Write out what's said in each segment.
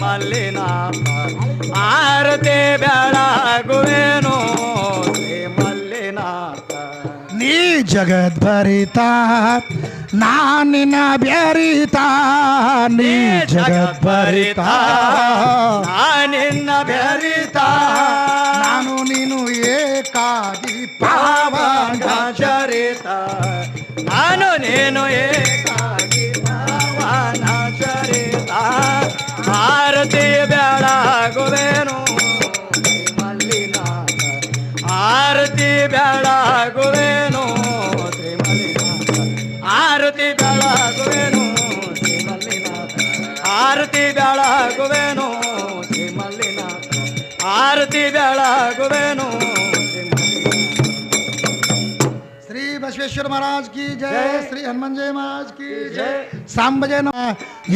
ಮಲ್ಲಿನಾಥ ಆರತಿ ಬೆಳಗುವೆನು ಶ್ರೀ ಮಲ್ಲಿನಾಥ. ನೀ ಜಗದ್ಭರಿತ ನಾನಿನ ಬ್ಯಾರಿತ ನೀ ಜಗದ್ಭರಿತ ನಾನಿನ್ನ ಬೆರಿತ. ನಾನು ನೀನು ಏಕಾದಿ ಪಾವನ ಚರಿತ. ನಾನು ನೀನು ಏಕಾಗಿ ಬೆಳಗುವೆನು ಶ್ರೀಮಲ್ಲಿನಾಥ. ಆರತಿ ಬೆಳಗುವೆನು ಶ್ರೀಮಲ್ಲಿನಾಥ. ಆರತಿ ಬೆಳಗುವೆನು ಶ್ರೀಮಲ್ಲಿನಾಥ. ಆರತಿ ಬೆಳಗುವೆನು ಶ್ರೀ ಬಸವೇಶ್ವರ ಮಹಾರಾಜ್ ಕಿ ಜಯ ಶ್ರೀ ಹನುಮಂಜಯ ಮಹಾರಾಜ್ ಕಿ ಜಯ ಸಾಂಬಜನ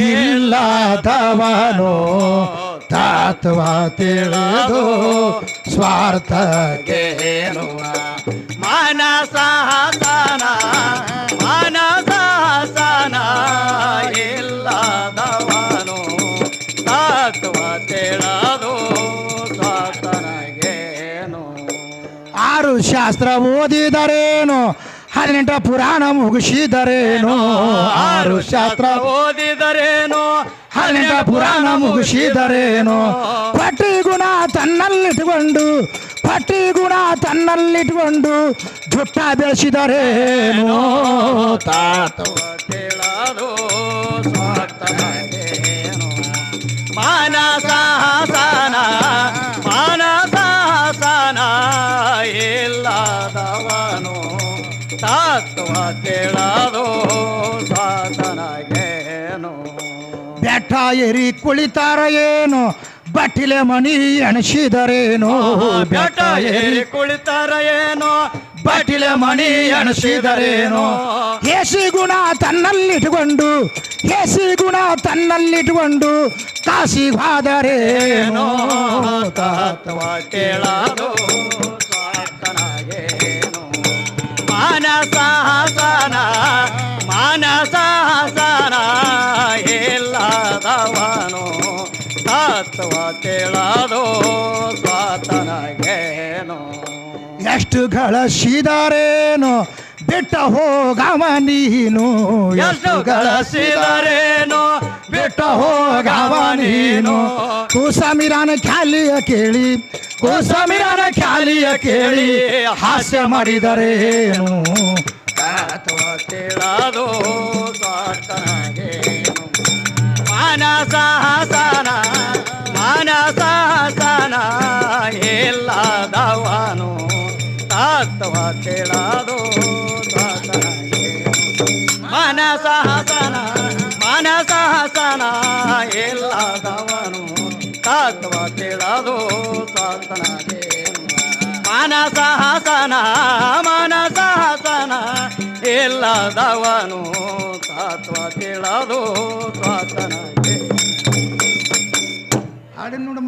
ಇಲ್ಲದವನು ತಾತ್ವ ತಿಳಿದು ಸ್ವಾರ್ಥ ಕೇಳುವ ಇಲ್ಲದವನು ತತ್ವ ತಿಳಿದು ಸ್ವಾತನಗೇನು ಆರು ಶಾಸ್ತ್ರ ಓದಿದರೇನು ಹದಿನೆಂಟ ಪುರಾಣ ಮುಗಿಸಿದರೇನು? ಆರು ಶಾಸ್ತ್ರ ಓದಿದರೇನು ಹದಿನೆಂಟ ಪುರಾಣ ಮುಗಿಸಿದರೇನು? ಪಟ್ಟಿ ಗುಣ ತನ್ನಲ್ಲಿಟ್ಟುಕೊಂಡು ಪಟ್ಟಿ ಗುಣ ತನ್ನಲ್ಲಿಟ್ಕೊಂಡು ಜುಟ್ಟ ಬೆಳೆಸಿದರೆ ತಾತವ ತಿಳಿದು ಸ್ವಾತನಗೇನು ಮಾನಸ ಹಾಸನ ಮಾನಸ ಹಾಸನ ಇಲ್ಲದವನು. ತತ್ವ ತಿಳಿದು ಸ್ವಾತನಗೇನು ಬೆಟ್ಟ ಏರಿ ಕುಳಿತಾರ ಏನು? ಬಟ್ಟಿಲೆ ಮಣಿ ಎಣಿಸಿದರೇನು? ಬೆಟ್ಟ ಏರಿ ಕುಳಿತಾರ ಏನು? ಬಟ್ಟಿಲೆ ಮಣಿ ಅಣಸಿದರೇನೋ? ಏಸಿ ಗುಣ ತನ್ನಲ್ಲಿಟ್ಟುಕೊಂಡು ಏಸಿ ಗುಣ ತನ್ನಲ್ಲಿಟ್ಟುಕೊಂಡು ಕಾಶಿ ಹೋದರೇನು ತತ್ವ ಕೇಳೋ ಸ್ವಾತನಗೇನು ಮಾನಸ ಮಾನಸ ಎಷ್ಟು ಗಳಿಸಿದರೇನು ಬಿಟ್ಟ ಹೋಗವ ನೀನು ಎಷ್ಟು ಗಳಿಸಿದರೇನು ಬಿಟ್ಟ ಹೋಗವ ನೀನು. ಕುಸಮಿರನ ಖ್ಯಾಲಿಯ ಕೇಳಿ ಕುಸಮಿರನ ಖ್ಯಾಲಿಯ ಕೇಳಿ ಹಾಸ್ಯ ಮಾಡಿದರೇನು? ತತ್ವ ಕೇಳದು ಸ್ವಾತನಗೇನು ಮಾನಸ ಹಾಸನ ತತ್ವ ಕೇಳದು ಮಾನಸ ಹಾಸನ ಮಾನಸ ಹಾಸನ ಇಲ್ಲದವನು ತತ್ವ ಸಾತನ ಸ್ವಾತನಗೇನು ಮಾನಸ ಹಾಸನ ಮಾನಸ ಎಲ್ಲದವನು ತಾತ್ವ ತತ್ವ ಸಾತನ ಸ್ವಾತನಗೆ ಹಾಡಿನ ನೋಡ